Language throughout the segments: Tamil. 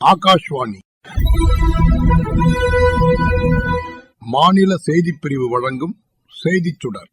ஆகாஷ்வாணி. மாநில செய்திப் பிரிவு வழங்கும் செய்திச் சுடர்.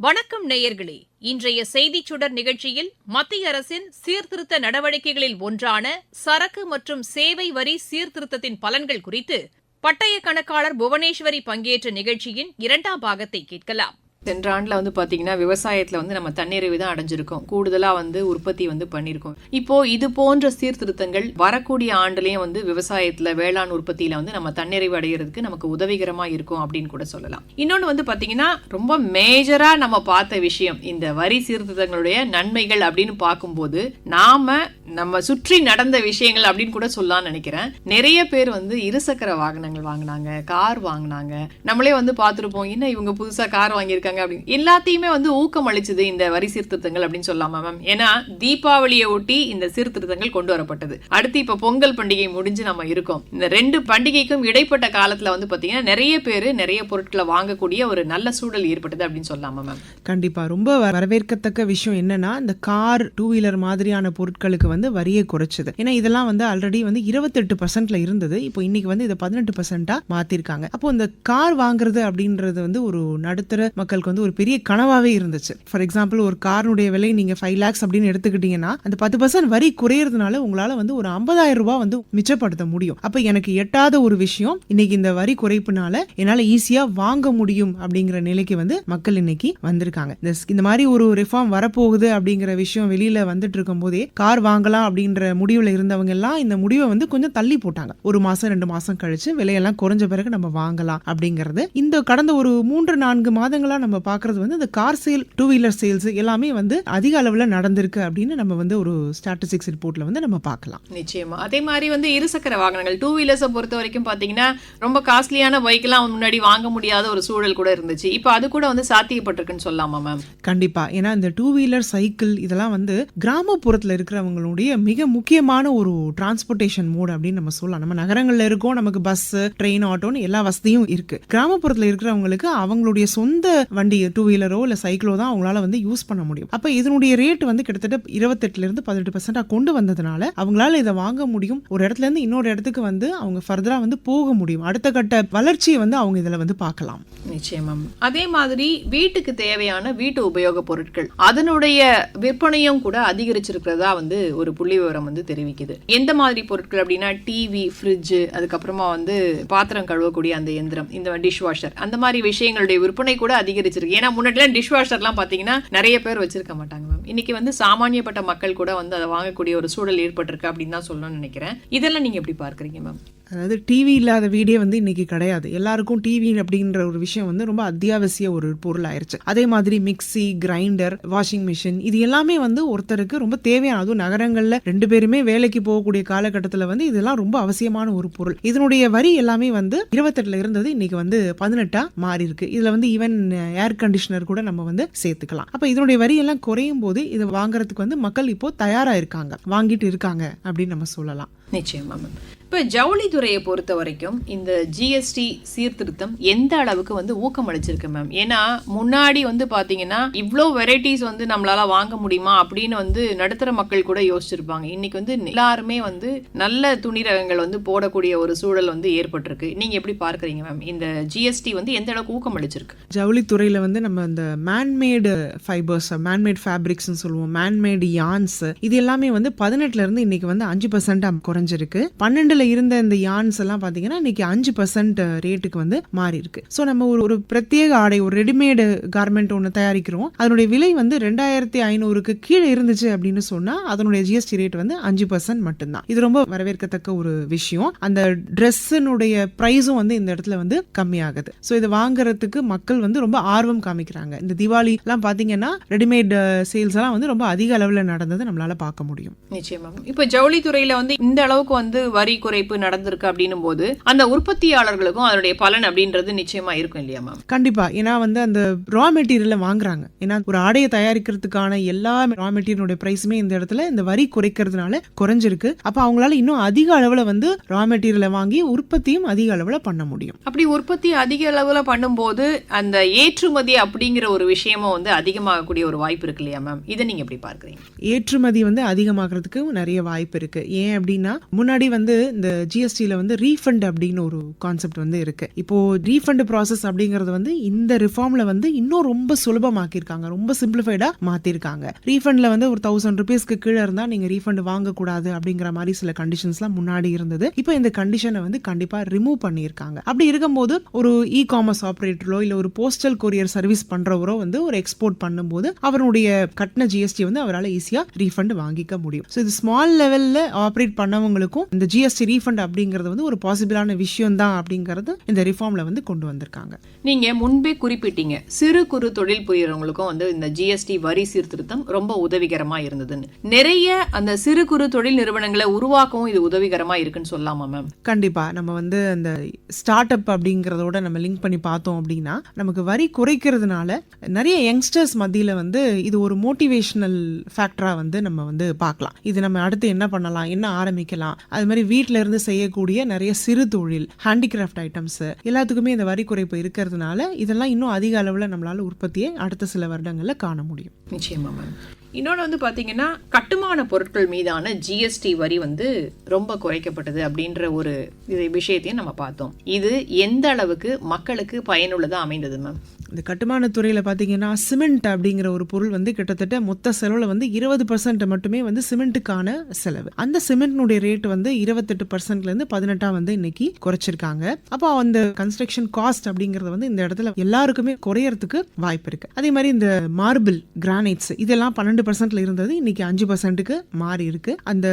வணக்கம் நேயர்களே. இன்றைய செய்திச் சுடர் நிகழ்ச்சியில் மத்திய அரசின் சீர்திருத்த நடவடிக்கைகளில் ஒன்றான சரக்கு மற்றும் சேவை வரி சீர்திருத்தத்தின் பலன்கள் குறித்து பட்டய கணக்காளர் புவனேஸ்வரி பங்கேற்ற நிகழ்ச்சியின் இரண்டாம் பாகத்தை கேட்கலாம். சென்ற ஆண்டில் வந்து பார்த்தீங்கன்னா விவசாயத்தில் வந்து நம்ம தன்னிறைவு தான் அடைஞ்சிருக்கோம். கூடுதலாக வந்து உற்பத்தி வந்து பண்ணியிருக்கோம். இப்போ இது போன்ற சீர்திருத்தங்கள் வரக்கூடிய ஆண்டுலேயும் வந்து விவசாயத்தில் வேளாண் உற்பத்தியில் வந்து நம்ம தன்னிறைவு அடைகிறதுக்கு நமக்கு உதவிகரமாக இருக்கும் அப்படின்னு கூட சொல்லலாம். இன்னொன்று வந்து பார்த்தீங்கன்னா ரொம்ப மேஜராக நம்ம பார்த்த விஷயம் இந்த வரி சீர்திருத்தங்களுடைய நன்மைகள் அப்படின்னு பார்க்கும்போது நாம நம்ம சுற்றி நடந்த விஷயங்கள் அப்படின்னு கூட சொல்லலாம்னு நினைக்கிறேன். நிறைய பேர் வந்து இருசக்கர வாகனங்கள் வாங்கினாங்க கார் வாங்கினாங்க. நம்மளே வந்து பார்த்துருப்போம் என்ன இவங்க புதுசாக கார் வாங்கியிருக்காங்க? அப்படின்னு எல்லாத்தையுமே வந்து ஊக்கம் அளிச்சது இந்த வரி சீர்திருத்தங்கள் அப்படின்னு சொல்லலாமா மேம் ஏன்னா தீபாவளியை ஒட்டி இந்த சீர்திருத்தங்கள் கொண்டு வரப்பட்டது. அடுத்து இப்ப பொங்கல் பண்டிகை முடிஞ்சு நம்ம இருக்கோம். இந்த ரெண்டு பண்டிகைக்கும் இடைப்பட்ட காலத்துல வந்து பாத்தீங்கன்னா நிறைய பேர் நிறைய பொருட்களை வாங்கக்கூடிய ஒரு நல்ல சூழல் ஏற்பட்டது அப்படின்னு சொல்லலாமா மேம் கண்டிப்பா. ரொம்ப வரவேற்கத்தக்க விஷயம் என்னன்னா இந்த கார் டூ வீலர் மாதிரியான பொருட்களுக்கு வந்து வரியை குறைச்சது. ஏன்னா இதெல்லாம் வந்து ஆல்ரெடி வந்து இருபத்தெட்டு பர்சன்ட்ல இருந்தது. இப்போ இன்னைக்கு வந்து இதை பதினெட்டு பர்சன்டா மாத்திருக்காங்க. அப்போ இந்த கார் வாங்குறது அப்படின்றது வந்து ஒரு நடுத்தர மக்கள் மக்களுக்கு வந்து ஒரு பெரிய கனவாகவே இருந்துச்சு. ஃபார் எக்ஸாம்பிள் ஒரு காரனுடைய விலை நீங்கள் ஃபைவ் லேக்ஸ் அப்படின்னு எடுத்துக்கிட்டீங்கன்னா அந்த பத்து பர்சன்ட் வரி குறையிறதுனால உங்களால் வந்து ஒரு ஐம்பதாயிரம் ரூபாய் வந்து மிச்சப்படுத்த முடியும். அப்போ எனக்கு எட்டாத ஒரு விஷயம் இன்னைக்கு இந்த வரி குறைப்புனால என்னால் ஈஸியாக வாங்க முடியும் அப்படிங்கிற நிலைக்கு வந்து மக்கள் இன்னைக்கு வந்திருக்காங்க. இந்த இந்த மாதிரி ஒரு ரிஃபார்ம் வரப்போகுது அப்படிங்கிற விஷயம் வெளியில் வந்துட்டு இருக்கும் போதே கார் வாங்கலாம் அப்படின்ற முடிவில் இருந்தவங்க எல்லாம் இந்த முடிவை வந்து கொஞ்சம் தள்ளி போட்டாங்க. ஒரு மாசம் ரெண்டு மாசம் கழிச்சு விலையெல்லாம் குறைஞ்ச பிறகு நம்ம வாங்கலாம் அப்படிங்கிறது. இந்த கடந்த ஒரு மூன்று நான்கு மாதங்களாக நம்ம பாக்குறது வந்து இந்த car sale two wheeler sales எல்லாமே வந்து அதிக அளவுல நடந்திருக்கு அப்படின்னு நம்ம வந்து ஒரு ஸ்டாட்டிஸ்டிக்ஸ் ரிப்போர்ட்ல வந்து நம்ம பார்க்கலாம். நிச்சயமா. அதே மாதிரி வந்து இருசக்கர வாகனங்கள் டூ வீலர்ஸை பொறுத்த வரைக்கும் பாத்தீங்கன்னா ரொம்ப காஸ்ட்லியான பைக்கெல்லாம் முன்னாடி வாங்க முடியாத ஒரு சூழல் கூட இருந்துச்சு. இப்போ அது கூட வந்து சாத்தியப்பட்டிருக்குன்னு சொல்லலாமா மேம் கண்டிப்பா. ஏன்னா இந்த டூ வீலர் சைக்கிள் இதெல்லாம் வந்து கிராமப்புறத்துல இருக்கிறவங்களுடைய மிக முக்கியமான ஒரு டிரான்ஸ்போர்ட்டேஷன் மோட் அப்படின்னு நம்ம சொல்லலாம். நம்ம நகரங்கள்ல இருக்கோம் நமக்கு பஸ் ட்ரெயின் ஆட்டோன்னு எல்லா வசதியும் இருக்கு. கிராமப்புறத்துல இருக்கிறவங்களுக்கு அவங்களுடைய சொந்த வண்டி டூ வீலரோ இல்லை சைக்கிளோ தான் அவங்களால வந்து யூஸ் பண்ண முடியும். அப்போ இதனுடைய ரேட் வந்து கிட்டத்தட்ட இருபத்தெட்டுல இருந்து பதினெட்டு பர்சன்டா கொண்டு வந்ததுனால அவங்களால இதை வாங்க முடியும். ஒரு இடத்துல இருந்து இன்னொரு இடத்துக்கு வந்து அவங்க ஃபர்தரா வந்து போக முடியும். அடுத்த கட்ட வளர்ச்சியை வந்து அவங்க இதில் வந்து பார்க்கலாம். நிச்சயமா அதே மாதிரி வீட்டுக்கு தேவையான வீட்டு உபயோக பொருட்கள் அதனுடைய விற்பனையும் கூட அதிகரிச்சிருக்கிறதா வந்து ஒரு புள்ளி விவரம் வந்து தெரிவிக்குது. எந்த மாதிரி பொருட்கள் அப்படின்னா டிவி ஃப்ரிட்ஜ் அதுக்கப்புறமா வந்து பாத்திரம் கழுவக்கூடிய அந்த எந்திரம் இந்த டிஷ் வாஷர் அந்த மாதிரி விஷயங்களுடைய விற்பனை கூட அதிகரிச்சிருக்கு ஏன்னா முன்னாடிலாம் டிஷ் வாஷர்லாம் பார்த்தீங்கன்னா நிறைய பேர் வச்சிருக்க மாட்டாங்க மேம் இன்னைக்கு வந்து சாமானியப்பட்ட மக்கள் கூட வந்து அதை வாங்கக்கூடிய ஒரு சூழல் ஏற்பட்டிருக்கு அப்படின்னு தான் சொல்லணும்னு நினைக்கிறேன். இதெல்லாம் நீங்க எப்படி பார்க்கறீங்க மேம் அதாவது டிவி இல்லாத வீடே வந்து இன்றைக்கி கிடையாது. எல்லாருக்கும் டிவி அப்படின்ற ஒரு விஷயம் வந்து ரொம்ப அத்தியாவசிய ஒரு பொருள் ஆயிடுச்சு அதே மாதிரி மிக்ஸி கிரைண்டர் வாஷிங் மிஷின் இது எல்லாமே வந்து ஒருத்தருக்கு ரொம்ப தேவையான அதுவும் நகரங்களில் ரெண்டு பேருமே வேலைக்கு போகக்கூடிய காலகட்டத்தில் வந்து இதெல்லாம் ரொம்ப அவசியமான ஒரு பொருள். இதனுடைய வரி எல்லாமே வந்து இருபத்தெட்டுல இருந்தது இன்னைக்கு வந்து பதினெட்டா மாறி இருக்கு இதில் வந்து ஈவன் ஏர் கண்டிஷனர் கூட நம்ம வந்து சேர்த்துக்கலாம். அப்போ இதனுடைய வரி எல்லாம் குறையும் போது இதை வாங்குறதுக்கு வந்து மக்கள் இப்போ தயாராக இருக்காங்க. வாங்கிட்டு இருக்காங்க அப்படின்னு நம்ம சொல்லலாம். நிச்சயமா மேம் இப்போ ஜவுளித்துறையை பொறுத்த வரைக்கும் இந்த ஜிஎஸ்டி சீர்திருத்தம் எந்த அளவுக்கு வந்து ஊக்கம் அளிச்சிருக்கு மேம் ஏன்னா முன்னாடி வந்து பார்த்தீங்கன்னா இவ்வளோ வெரைட்டிஸ் வந்து நம்மளால வாங்க முடியுமா அப்படின்னு வந்து நடுத்தர மக்கள் கூட யோசிச்சிருப்பாங்க. இன்னைக்கு வந்து எல்லாருமே வந்து நல்ல துணி ரகங்கள் வந்து போடக்கூடிய ஒரு சூழல் வந்து ஏற்பட்டிருக்கு. நீங்க எப்படி பார்க்குறீங்க மேம் இந்த ஜிஎஸ்டி வந்து எந்த அளவுக்கு ஊக்கம் அளிச்சிருக்கு? ஜவுளித்துறையில வந்து நம்ம இந்த மேன்மேடு ஃபைபர்ஸ் மேன்மேட் ஃபேப்ரிக்ஸ்னு சொல்லுவோம். மேன்மேடு யான்ஸ் இது எல்லாமே வந்து பதினெட்டுல இருந்து இன்னைக்கு வந்து அஞ்சு பர்சன்ட் குறைஞ்சிருக்கு. பன்னெண்டுல இருந்த இந்த யான்ஸ் எல்லாம் பார்த்தீங்கன்னா இன்னைக்கு அஞ்சு பர்சன்ட் ரேட்டுக்கு வந்து மாறி இருக்கு. ஸோ நம்ம ஒரு ஒரு பிரத்யேக ஆடை ஒரு ரெடிமேடு கார்மெண்ட் ஒன்று தயாரிக்கிறோம். அதனுடைய விலை வந்து ரெண்டாயிரத்தி ஐநூறுக்கு கீழே இருந்துச்சு அப்படின்னு சொன்னால் அதனுடைய ஜிஎஸ்டி ரேட் வந்து அஞ்சு பர்சன்ட் மட்டும்தான். இது ரொம்ப வரவேற்கத்தக்க ஒரு விஷயம். அந்த ட்ரெஸ்ஸினுடைய ப்ரைஸும் வந்து இந்த இடத்துல வந்து கம்மியாகுது. ஸோ இதை வாங்குறதுக்கு மக்கள் வந்து ரொம்ப ஆர்வம் காமிக்கிறாங்க. இந்த திவாலி எல்லாம் பார்த்தீங்கன்னா ரெடிமேட் சேல்ஸ் எல்லாம் வந்து ரொம்ப அதிக அளவில் நடந்தது நம்மளால பார்க்க முடியும். நிச்சயமா. இப்போ ஜவுளித்துறையில வந்து இந்த அளவுக்கு வந்து வரி குறைப்பு நடந்திருக்கு அப்படின்னும் போது அந்த உற்பத்தியாளர்களுக்கும் அதனுடைய பலன் அப்படின்றது நிச்சயமா இருக்கும் இல்லையா மேம் கண்டிப்பா. ஏன்னா வந்து அந்த ரா மெட்டீரியலை வாங்குறாங்க. ஏன்னா ஒரு ஆடையை தயாரிக்கிறதுக்கான எல்லா ரா மெட்டீரியலோட பிரைஸுமே இந்த இடத்துல இந்த வரி குறைக்கிறதுனால குறைஞ்சிருக்கு. அப்ப அவங்களால இன்னும் அதிக அளவுல வந்து ரா மெட்டீரியலை வாங்கி உற்பத்தியும் அதிக அளவுல பண்ண முடியும். அப்படி உற்பத்தி அதிக அளவுல பண்ணும்போது அந்த ஏற்றுமதி அப்படிங்கிற ஒரு விஷயமும் வந்து அதிகமாகக்கூடிய ஒரு வாய்ப்பு இருக்கு இல்லையா மேம் இதை நீங்க எப்படி பார்க்கறீங்க? ஏற்றுமதி வந்து அதிகமாகிறதுக்கு நிறைய வாய்ப்பு இருக்கு. ஏன் அப்படின்னா முன்னாடி வந்து இந்த ஜிஎஸ்டியில் வந்து ரீஃபண்ட் அப்படின்னு ஒரு கான்செப்ட் வந்து இருக்கு. இப்போ ரீஃபண்ட் ப்ராசஸ் அப்படிங்கறது வந்து இந்த ரிஃபார்ம்ல வந்து இன்னும் ரொம்ப சுலபமாக்கியிருக்காங்க. ரொம்ப சிம்பிளிஃபைடா மாத்திருக்காங்க. ரீஃபண்ட்ல வந்து ஒரு தௌசண்ட் ருபீஸ்க்கு கீழே இருந்தா நீங்க ரீஃபண்ட் வாங்கக்கூடாது அப்படிங்கிற மாதிரி சில கண்டிஷன்ஸ்லாம் முன்னாடி இருந்தது. இப்போ இந்த கண்டிஷனை வந்து கண்டிப்பா ரிமூவ் பண்ணியிருக்காங்க. அப்படி இருக்கும்போது ஒரு இ காமர்ஸ் ஆப்ரேட்டரோ இல்ல ஒரு போஸ்டல் கொரியர் சர்வீஸ் பண்றவரோ வந்து ஒரு எக்ஸ்போர்ட் பண்ணும்போது அவருடைய கட்டின ஜிஎஸ்டி வந்து அவரால் ஈஸியா ரீஃபண்ட் வாங்கிக்க முடியும். ஸோ இது ஸ்மால் லெவல்ல ஆப்ரேட் பண்ணவங்களுக்கும் இந்த ஜிஎஸ்டி ரீஃபண்ட் அப்படிங்கிறது வந்து ஒரு பாசிபிளான விஷயம் தான் அப்படிங்கறது இந்த ரிஃபார்ம்ல வந்து கொண்டு வந்திருக்காங்க. நீங்க முன்பே குறிப்பிட்டீங்க சிறு குறு தொழில் புரியறவங்களுக்கும் வந்து இந்த ஜிஎஸ்டி வரி சீர்திருத்தம் ரொம்ப உதவிகரமா இருந்ததுன்னு. நிறைய அந்த சிறு குறு தொழில் நிறுவனங்களை உருவாக்கவும் இது உதவிகரமா இருக்குன்னு சொல்லலாமா மேம்? கண்டிப்பா. நம்ம வந்து அந்த ஸ்டார்ட் அப் அப்படிங்கிறதோட நம்ம லிங்க் பண்ணி பார்த்தோம் அப்படின்னா நமக்கு வரி குறைக்கிறதுனால நிறைய யங்ஸ்டர்ஸ் மத்தியில வந்து இது ஒரு மோட்டிவேஷனல் ஃபேக்டரா வந்து நம்ம வந்து பார்க்கலாம். இது நம்ம அடுத்து என்ன பண்ணலாம் என்ன ஆரம்பிக்கலாம் அது மாதிரி இருந்து செய்யக்கூடிய நிறைய சிறு தொழில் ஹேண்டிகிராஃப்ட் ஐட்டம்ஸ் எல்லாத்துக்குமே இந்த வரி குறைப்பு இருக்கிறதுனால இதெல்லாம் இன்னும் அதிக அளவில் நம்மளால உற்பத்தியை அடுத்த சில வருடங்களில் காண முடியும். நிச்சயமா மேம் இன்னொன்று வந்து பார்த்தீங்கன்னா கட்டுமான பொருட்கள் மீதான ஜிஎஸ்டி வரி வந்து ரொம்ப குறைக்கப்பட்டது அப்படின்ற ஒரு இது விஷயத்தையும் நம்ம பார்த்தோம். இது எந்த அளவுக்கு மக்களுக்கு பயனுள்ளதாக அமைந்தது மேம் இந்த கட்டுமான பார்த்தீங்கன்னா சிமெண்ட் அப்படிங்கிற ஒரு பொருள் வந்து கிட்டத்தட்ட மொத்த செலவில் வந்து இருபது பர்சன்ட் மட்டுமே வந்து சிமெண்ட்டுக்கான செலவு. அந்த சிமெண்ட்னுடைய ரேட் வந்து இருபத்தெட்டு பர்சன்ட்லேருந்து பதினெட்டாக வந்து இன்னைக்கு குறைச்சிருக்காங்க. அப்போ அந்த கன்ஸ்ட்ரக்ஷன் காஸ்ட் அப்படிங்கிறது வந்து இந்த இடத்துல எல்லாருக்குமே குறையறதுக்கு வாய்ப்பு இருக்கு. அதே மாதிரி இந்த மார்பிள் கிரானைட்ஸ் இதெல்லாம் பன்னெண்டு பர்சன்ட்ல இருந்தது இன்னைக்கு அஞ்சு பர்சன்ட்டுக்கு மாறி இருக்கு. அந்த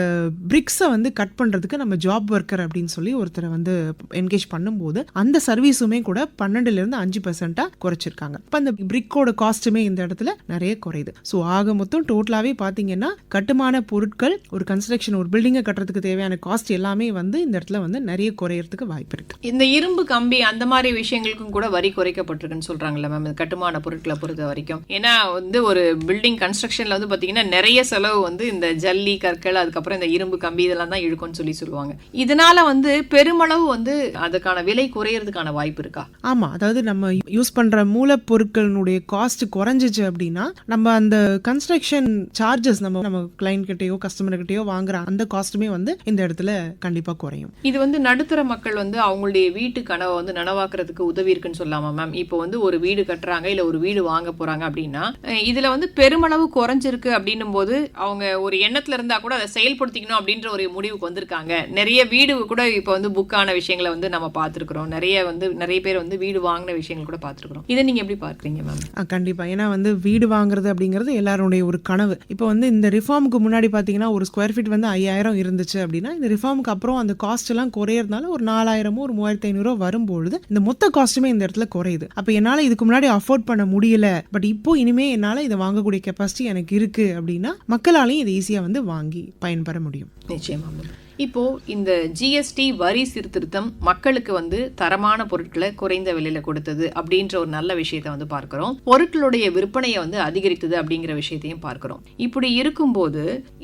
பிரிக்ஸை வந்து கட் பண்றதுக்கு நம்ம ஜாப் ஒர்க்கர் அப்படின்னு சொல்லி ஒருத்தரை வந்து என்கேஜ் பண்ணும்போது அந்த சர்வீஸுமே கூட பன்னெண்டுல இருந்து அஞ்சு பர்சன்டா குறைச்சிருக்காங்க இப்போ அந்த பிரிக்கோட காஸ்ட்டுமே இந்த இடத்துல நிறைய குறையுது. ஸோ ஆக மொத்தம் டோட்டலாவே பாத்தீங்கன்னா கட்டுமான பொருட்கள் ஒரு கன்ஸ்ட்ரக்ஷன் ஒரு பில்டிங்கை கட்டுறதுக்கு தேவையான காஸ்ட் எல்லாமே வந்து இந்த இடத்துல வந்து நிறைய குறையறதுக்கு வாய்ப்பு இருக்கு. இந்த இரும்பு கம்பி அந்த மாதிரி விஷயங்களுக்கும் கூட வரி குறைக்கப்பட்டிருக்குன்னு சொல்றாங்கல்ல மேம் கட்டுமான பொருட்களை பொறுத்த வரைக்கும். ஏன்னா வந்து ஒரு பில்டிங் கன்ஸ்ட்ரக்ஷன்ல வந்து பாத்தீங்கன்னா நிறைய செலவு வந்து இந்த ஜல்லி கற்கள் அதுக்கப்புறம் இந்த இரும்பு கம்பி இதெல்லாம் தான் இழுக்கும்னு சொல்லி சொல்லுவாங்க. இதனால வந்து பெருமளவு வந்து அதுக்கான விலை குறையறதுக்கான வாய்ப்பு இருக்கா? ஆமா. அதாவது நம்ம யூஸ் பண்ற மூலப்பொருட்களினுடைய காஸ்ட் குறைஞ்சிச்சு அப்படின்னா நம்ம அந்த கன்ஸ்ட்ரக்ஷன் சார்ஜஸ் நம்ம நம்ம கிளைண்ட் கிட்டேயோ கஸ்டமர் கிட்டேயோ வாங்குற அந்த காஸ்ட்டுமே வந்து இந்த இடத்துல கண்டிப்பாக குறையும். இது வந்து நடுத்தர மக்கள் வந்து அவங்களுடைய வீட்டு கனவை வந்து நனவாக்குறதுக்கு உதவி இருக்குன்னு சொல்லலாமா மேம் இப்போ வந்து ஒரு வீடு கட்டுறாங்க இல்லை ஒரு வீடு வாங்க போறாங்க அப்படின்னா இதில் இதுல வந்து பெருமளவு குறைஞ்சிருக்கு அப்படின்னும் போது அவங்க ஒரு எண்ணத்துல இருந்தா கூட அதை செயல்படுத்திக்கணும் அப்படின்ற ஒரு முடிவுக்கு வந்திருக்காங்க. நிறைய வீடு கூட இப்போ வந்து புக்கான விஷயங்களை வந்து நம்ம பார்த்துருக்குறோம். நிறைய வந்து நிறைய பேர் வந்து வீடு வாங்கின விஷயங்கள் கூட பார்த்துருக்குறோம். இதை நீங்க எப்படி பார்க்குறீங்க மேம்? ஆ, கண்டிப்பா. ஏன்னா வந்து வீடு வாங்குறது அப்படிங்கிறது எல்லாருடைய ஒரு கனவு. இப்போ வந்து இந்த ரிஃபார்முக்கு முன்னாடி பாத்தீங்கன்னா ஒரு ஸ்கொயர் ஃபீட் வந்து ஐயாயிரம் இருந்துச்சு அப்படின்னா இந்த ரிஃபார்முக்கு அப்புறம் அந்த காஸ்ட் எல்லாம் குறையறதுனால ஒரு நாலாயிரமோ ஒரு மூவாயிரத்தி ஐநூறுவா வரும்பொழுது இந்த மொத்த காஸ்ட்டுமே இந்த இடத்துல குறையுது. அப்போ என்னால இதுக்கு முன்னாடி அஃபோர்ட் பண்ண முடியல. பட் இப்போ இனிமே என்னால இதை வாங்கக்கூடிய கெப்பாசிட்டி எனக்கு இருக்கு அப்படின்னா மக்களாலையும் இதை ஈஸியா வந்து வாங்கி பயன்பெற முடியும். நிச்சயமா இப்போது இப்போ இந்த ஜிஎஸ்டி வரி சீர்திருத்தம் மக்களுக்கு வந்து தரமான பொருட்களை குறைந்த விலையில கொடுத்தது அப்படின்ற ஒரு நல்ல விஷயத்தை வந்து பார்க்கிறோம். பொருட்களுடைய விற்பனையை வந்து அதிகரித்தது அப்படிங்கிற விஷயத்தையும் பார்க்கிறோம். இப்படி இருக்கும்போது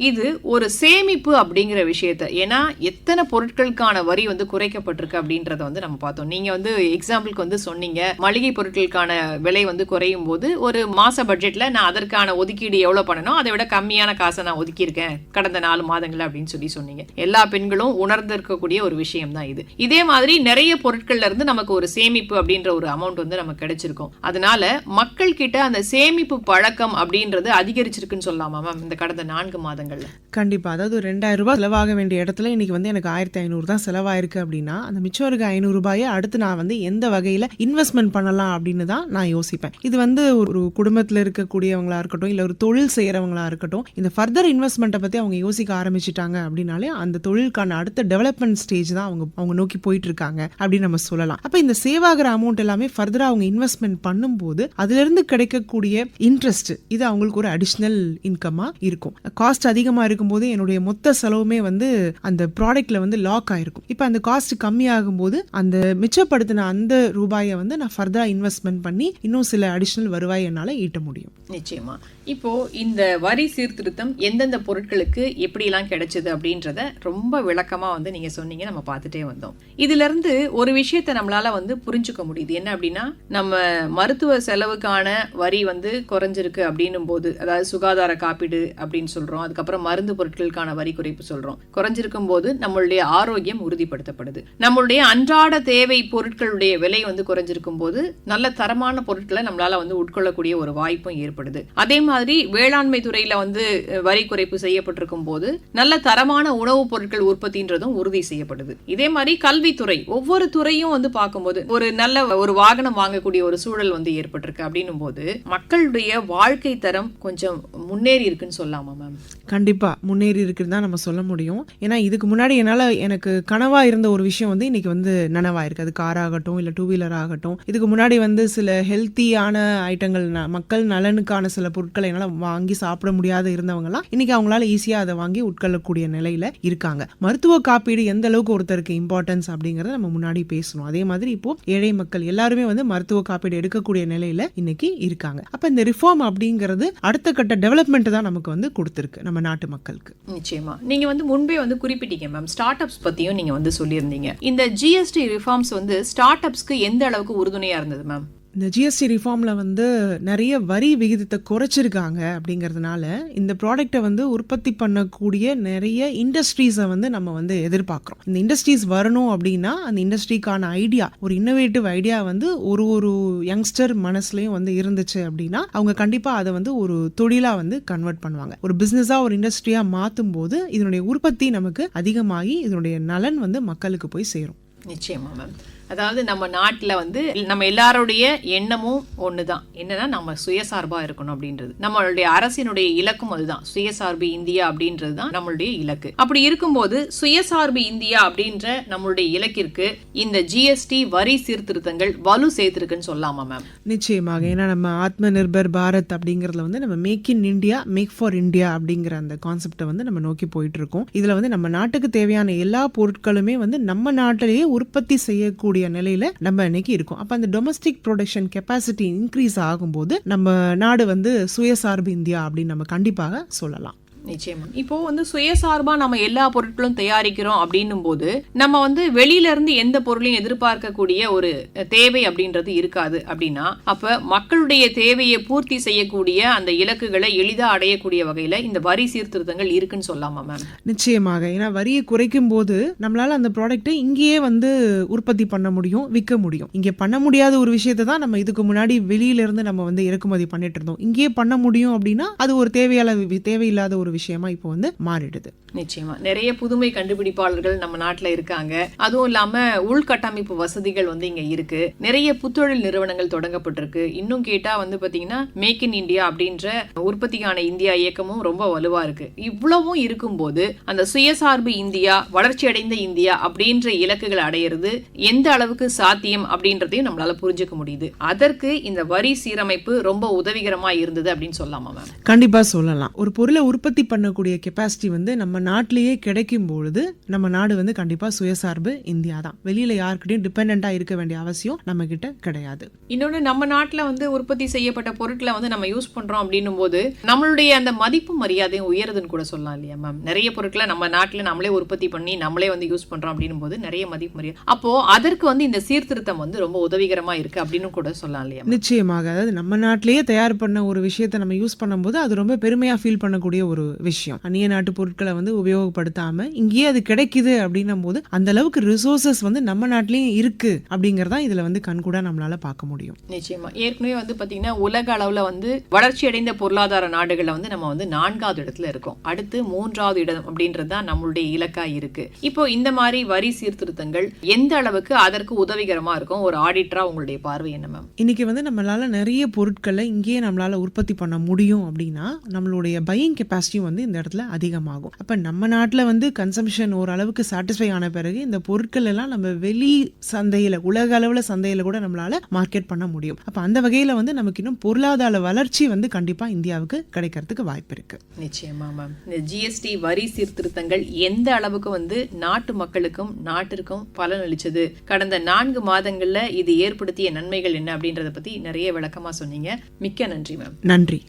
இது ஒரு சேமிப்பு அப்படிங்கிற விஷயத்த ஏன்னா எத்தனை பொருட்களுக்கான வரி வந்து குறைக்கப்பட்டிருக்கு அப்படின்றத வந்து நம்ம பார்த்தோம். நீங்க வந்து எக்ஸாம்பிளுக்கு வந்து சொன்னீங்க மளிகை பொருட்களுக்கான விலை வந்து குறையும் போது ஒரு மாச பட்ஜெட்ல நான் அதற்கான ஒதுக்கீடு எவ்வளவு பண்ணணும் அதை விட கம்மியான காசை நான் ஒதுக்கியிருக்கேன் கடந்த நாலு மாதங்கள் அப்படின்னு சொல்லி சொன்னீங்க. எல்லா பெண்களும் உணர்ந்திருக்கக்கூடிய ஒரு விஷயம் தான் இது. இதே மாதிரி நிறைய பொருட்கள்ல இருந்து நமக்கு ஒரு சேமிப்பு அப்படின்ற ஒரு அமௌண்ட் வந்து நமக்கு கிடைச்சிருக்கும். அதனால மக்கள் கிட்ட அந்த சேமிப்பு பழக்கம் அப்படின்றது அதிகரிச்சிருக்குன்னு சொல்லலாமா மேம் இந்த கடந்த நான்கு மாதங்கள்ல? கண்டிப்பா. அதாவது ஒரு ரெண்டாயிரம் ரூபாய் செலவாக வேண்டிய இடத்துல இன்னைக்கு வந்து எனக்கு ஆயிரத்தி ஐநூறு தான் செலவாயிருக்கு அப்படின்னா அந்த மிச்சம் இருக்க ஐநூறு ரூபாயை அடுத்து நான் வந்து எந்த வகையில இன்வெஸ்ட்மெண்ட் பண்ணலாம் அப்படின்னு தான் நான் யோசிப்பேன். இது வந்து ஒரு குடும்பத்துல இருக்கக்கூடியவங்களா இருக்கட்டும் இல்ல ஒரு தொழில் செய்யறவங்களா இருக்கட்டும் இந்த ஃபர்தர் இன்வெஸ்ட்மெண்ட்டை பத்தி அவங்க யோசிக்க ஆரம்பிச்சிட்டாங்க அப்படின்னாலே அந்த தொழில் தொழிலுக்கான அடுத்த டெவலப்மெண்ட் ஸ்டேஜ் தான் அவங்க அவங்க நோக்கி போயிட்டு இருக்காங்க அப்படின்னு நம்ம சொல்லலாம். அப்ப இந்த சேவ் ஆகிற அமௌண்ட் எல்லாமே ஃபர்தரா அவங்க இன்வெஸ்ட்மெண்ட் பண்ணும்போது அதுல இருந்து கிடைக்கக்கூடிய இன்ட்ரெஸ்ட் இது அவங்களுக்கு ஒரு அடிஷ்னல் இன்கமாக இருக்கும். காஸ்ட் அதிகமா இருக்கும்போது என்னுடைய மொத்த செலவுமே வந்து அந்த ப்ராடக்ட்ல வந்து லாக் ஆயிருக்கும். இப்போ அந்த காஸ்ட் கம்மியாகும் போது அந்த மிச்சப்படுத்தின அந்த ரூபாயை வந்து நான் ஃபர்தரா இன்வெஸ்ட்மெண்ட் பண்ணி இன்னும் சில அடிஷ்னல் வருவாய் என்னால ஈட்ட முடியும். நிச்சயமா. இப்போ இந்த வரி சீர்திருத்தம் எந்தெந்த பொருட்களுக்கு எப்படிலாம் கிடைச்சது அப்படின்றத ரொம்ப ரொம்ப விளக்கமாக வந்து நீங்கள் சொன்னீங்க நம்ம பார்த்துட்டே வந்தோம். இதுல இருந்து ஒரு விஷயத்தை நம்மளால வந்து புரிஞ்சுக்க முடியுது. என்ன அப்படின்னா நம்ம மருத்துவ செலவுக்கான வரி வந்து குறைஞ்சிருக்கு அப்படின்னும் போது அதாவது சுகாதார காப்பீடு அப்படின்னு சொல்கிறோம் அதுக்கப்புறம் மருந்து பொருட்களுக்கான வரி குறைப்பு சொல்கிறோம் குறைஞ்சிருக்கும் போது நம்மளுடைய ஆரோக்கியம் உறுதிப்படுத்தப்படுது. நம்மளுடைய அன்றாட தேவை பொருட்களுடைய விலை வந்து குறைஞ்சிருக்கும் போது நல்ல தரமான பொருட்களை நம்மளால வந்து உட்கொள்ளக்கூடிய ஒரு வாய்ப்பும் ஏற்படுது. அதே மாதிரி வேளாண்மை துறையில் வந்து வரி குறைப்பு செய்யப்பட்டிருக்கும் போது நல்ல தரமான உணவுப் பொருட்கள் உற்பத்தின்றதும் உறுதி செய்யப்படுது. இதே மாதிரி கல்வித்துறை ஒவ்வொரு துறையும் வந்து பார்க்கும்போது ஒரு நல்ல ஒரு வாகனம் வாங்கக்கூடிய ஒரு சூழல் வந்து ஏற்பட்டிருக்கு அப்படின்னும் போது மக்களுடைய வாழ்க்கை தரம் கொஞ்சம் முன்னேறி இருக்குன்னு சொல்லலாமா மேம் கண்டிப்பா முன்னேறி இருக்குன்னு தான் நம்ம சொல்ல முடியும். ஏன்னா இதுக்கு முன்னாடி என்னால எனக்கு கனவா இருந்த ஒரு விஷயம் வந்து இன்னைக்கு வந்து நனவாயிருக்கு. அது கார் ஆகட்டும் இல்ல டூ வீலர் ஆகட்டும். இதுக்கு முன்னாடி வந்து சில ஹெல்த்தியான ஐட்டங்கள் ந- மக்கள் நலனுக்கான சில பொருட்களை என்னால வாங்கி சாப்பிட முடியாத இருந்தவங்கலாம் இன்னைக்கு அவங்களால ஈஸியா அதை வாங்கி உட்கொள்ளக்கூடிய நிலையில இருக்காங்க. மருத்துவ காப்பீடு எந்த அளவுக்கு ஒருத்தருக்கு இம்பார்ட்டன்ஸ் அப்படிங்கறத நம்ம முன்னாடி பேசணும். அதே மாதிரி இப்போ ஏழை மக்கள் எல்லாருமே வந்து மருத்துவ காப்பீடு எடுக்கக்கூடிய நிலையில இன்னைக்கு இருக்காங்க. அப்ப இந்த ரிஃபார்ம் அப்படிங்கிறது அடுத்த கட்ட டெவலப்மெண்ட் தான் நமக்கு வந்து கொடுத்துருக்கு நம்ம நாட்டு மக்களுக்கு. நிச்சயமா. நீங்க வந்து முன்பே வந்து குறிப்பிட்டீங்க மேம் ஸ்டார்ட் அப்ஸ் பத்தியும் நீங்க வந்து சொல்லியிருந்தீங்க. இந்த ஜிஎஸ்டி ரிஃபார்ம்ஸ் வந்து ஸ்டார்ட் அப்ஸ்க்கு எந்த அளவுக்கு உறுதுணையா இருந்தது மேம் இந்த ஜிஎஸ்டி ரிஃபார்மில் வந்து நிறைய வரி விகிதத்தை குறைச்சிருக்காங்க அப்படிங்கிறதுனால இந்த ப்ராடக்ட்டை வந்து உற்பத்தி பண்ணக்கூடிய நிறைய இண்டஸ்ட்ரீஸை வந்து நம்ம வந்து எதிர்பார்க்குறோம். இந்த இண்டஸ்ட்ரீஸ் வரணும் அப்படின்னா அந்த இண்டஸ்ட்ரிக்கான ஐடியா ஒரு இன்னோவேட்டிவ் ஐடியா வந்து ஒரு ஒரு யங்ஸ்டர் மனசுலையும் வந்து இருந்துச்சு அப்படின்னா அவங்க கண்டிப்பாக அதை வந்து ஒரு தொழிலாக வந்து கன்வெர்ட் பண்ணுவாங்க. ஒரு பிஸ்னஸாக ஒரு இண்டஸ்ட்ரியாக மாற்றும் போது இதனுடைய உற்பத்தி நமக்கு அதிகமாகி இதனுடைய நலன் வந்து மக்களுக்கு போய் சேரும். நிச்சயமா மேம் அதாவது நம்ம நாட்டில் வந்து நம்ம எல்லாருடைய எண்ணமும் ஒன்று தான் என்னன்னா நம்ம சுயசார்பாக இருக்கணும் அப்படின்றது. நம்மளுடைய அரசினுடைய இலக்கும் அதுதான். சுயசார்பு இந்தியா அப்படின்றது தான் நம்மளுடைய இலக்கு. அப்படி இருக்கும்போது சுயசார்பு இந்தியா அப்படின்ற நம்மளுடைய இலக்கிற்கு இந்த ஜிஎஸ்டி வரி சீர்திருத்தங்கள் வலு சேர்த்திருக்குன்னு சொல்லாமா மேம் நிச்சயமாக. ஏன்னா நம்ம ஆத்ம நிர்பர் பாரத் அப்படிங்கறதுல வந்து நம்ம make in India make for India அப்படிங்கிற அந்த கான்செப்டை வந்து நம்ம நோக்கி போயிட்டு இருக்கோம். இதுல வந்து நம்ம நாட்டுக்கு தேவையான எல்லா பொருட்களுமே வந்து நம்ம நாட்டிலேயே உற்பத்தி செய்யக்கூடிய நிலையில நம்ம இன்னைக்கு இருக்கோம். அப்ப அந்த டொமஸ்டிக் ப்ரொடக்ஷன் கெப்பாசிட்டி இன்க்ரீஸ் ஆகும்போது நம்ம நாடு வந்து சுயசார்பு இந்தியா அப்படின்னு நம்ம கண்டிப்பாக சொல்லலாம். நிச்சயமா. இப்போ வந்து சுயசார்பா நம்ம எல்லா பொருட்களும் தயாரிக்கிறோம் அப்படின்னும் போது நம்ம வந்து வெளியில இருந்து எந்த பொருளையும் எதிர்பார்க்கக்கூடிய ஒரு தேவை அப்படின்றது இருக்காது. அப்படின்னா அப்ப மக்களுடைய தேவையை பூர்த்தி செய்யக்கூடிய அந்த இலக்குகளை எளிதா அடையக்கூடிய வகையில இந்த வரி சீர்திருத்தங்கள் இருக்குன்னு சொல்லாமா மேம் நிச்சயமாக. ஏன்னா வரியை குறைக்கும் போது நம்மளால அந்த ப்ராடக்ட்டை இங்கேயே வந்து உற்பத்தி பண்ண முடியும் விற்க முடியும். இங்கே பண்ண முடியாத ஒரு விஷயத்தை தான் நம்ம இதுக்கு முன்னாடி வெளியில இருந்து நம்ம வந்து இறக்குமதி பண்ணிட்டு இருந்தோம். இங்கேயே பண்ண முடியும் அப்படின்னா அது ஒரு தேவையான தேவையில்லாத ஒரு விஷயமா இப்போ வந்து மாறிடுது. நிச்சயமா. நிறைய புதுமை கண்டுபிடிப்பாளர்கள் நம்ம நாட்டுல இருக்காங்க. அதுவும் இல்லாம உள்கட்டமைப்பு வசதிகள் வந்து இங்க இருக்கு. நிறைய புத்தொழில் நிறுவனங்கள் தொடங்கப்பட்டிருக்கு. இன்னும் கேட்டா வந்து பாத்தீங்கன்னா மேக் இன் இந்தியா அப்படின்ற உற்பத்திக்கான இந்தியா இயக்கமும் ரொம்ப வலுவா இருக்கு. இவ்வளவும் இருக்கும்போது அந்த சுயசார்பு இந்தியா வளர்ச்சி அடைந்த இந்தியா அப்படின்ற இலக்குகள் அடையிறது எந்த அளவுக்கு சாத்தியம் அப்படின்றதையும் நம்மளால புரிஞ்சுக்க முடியுது. அதற்கு இந்த வரி சீரமைப்பு ரொம்ப உதவிகரமா இருந்தது அப்படின்னு சொல்லலாமா மேம் கண்டிப்பா சொல்லலாம். ஒரு பொருளை உற்பத்தி பண்ணக்கூடிய கெப்பாசிட்டி வந்து நம்ம நாட்டிலேயே கிடைக்கும் பொழுது நம்ம நாடு வந்து கண்டிப்பா சுயசார்பு இந்தியா தான். வெளியில யாருக்கிட்டையும் டிபெண்டா இருக்க வேண்டிய அவசியம் நம்ம கிட்ட கிடையாது. இன்னொன்று நம்ம நாட்டில் வந்து உற்பத்தி செய்யப்பட்ட பொருட்களை வந்து நம்ம யூஸ் பண்ணுறோம் அப்படின்னும் போது நம்மளுடைய அந்த மதிப்பு மரியாதையும் உயருதுன்னு கூட சொல்லலாம் இல்லையா மேம் நிறைய பொருட்களை நம்ம நாட்டில் நம்மளே உற்பத்தி பண்ணி நம்மளே வந்து யூஸ் பண்ணுறோம் அப்படின்னும் போது நிறைய மதிப்பு மரியாதை அப்போ அதற்கு வந்து இந்த சீர்திருத்தம் வந்து ரொம்ப உதவிகரமாக இருக்கு அப்படின்னு கூட சொல்லலாம் இல்லையா? நிச்சயமாக. அதாவது நம்ம நாட்டிலேயே தயார் பண்ண ஒரு விஷயத்தை நம்ம யூஸ் பண்ணும்போது அது ரொம்ப பெருமையா ஃபீல் பண்ணக்கூடிய ஒரு விஷயம். அந்நிய நாட்டு பொருட்களை வந்து உபயோகப்படுத்தாம இங்கேயே அது கிடைக்குது அப்படின்னும் போது அந்த அளவுக்கு ரிசோர்சஸ் வந்து நம்ம நாட்டிலேயும் இருக்கு அப்படிங்கறதா இதுல வந்து கண்கூடா நம்மளால பார்க்க முடியும். நிச்சயமா. ஏற்கனவே வந்து பாத்தீங்கன்னா உலக அளவுல வந்து வளர்ச்சி அடைந்த பொருளாதார நாடுகள்ல வந்து நம்ம வந்து நான்காவது இடத்துல இருக்கோம். அடுத்து மூன்றாவது இடம் அப்படின்றது தான் நம்மளுடைய இலக்கா இருக்கு. இப்போ இந்த மாதிரி வரி சீர்திருத்தங்கள் எந்த அளவுக்கு அதற்கு உதவிகரமா இருக்கும்? ஒரு ஆடிட்டரா உங்களுடைய பார்வை என்ன மேம் இன்னைக்கு வந்து நம்மளால நிறைய பொருட்களை இங்கேயே நம்மளால உற்பத்தி பண்ண முடியும் அப்படின்னா நம்மளுடைய பையிங் கெப்பாசிட்டியும் வந்து இந்த இடத்துல அதிகமாகும். அப்ப நம்ம நாட்டில் வந்து கன்சம்ஷன் ஓரளவுக்கு சாட்டிஸ்ஃபை ஆன பிறகு இந்த பொருட்கள் எல்லாம் நம்ம வெளி சந்தையில் உலக அளவில் சந்தையில் கூட நம்மளால மார்க்கெட் பண்ண முடியும். அப்போ அந்த வகையில் வந்து நமக்கு இன்னும் பொருளாதார வளர்ச்சி வந்து கண்டிப்பாக இந்தியாவுக்கு கிடைக்கிறதுக்கு வாய்ப்பு இருக்கு. நிச்சயமா மேம் இந்த ஜிஎஸ்டி வரி சீர்திருத்தங்கள் எந்த அளவுக்கு வந்து நாட்டு மக்களுக்கும் நாட்டிற்கும் பலன் அளிச்சது? கடந்த நான்கு மாதங்கள்ல இது ஏற்படுத்திய நன்மைகள் என்ன அப்படின்றத பத்தி நிறைய விளக்கமா சொன்னீங்க. மிக்க நன்றி மேம் நன்றி.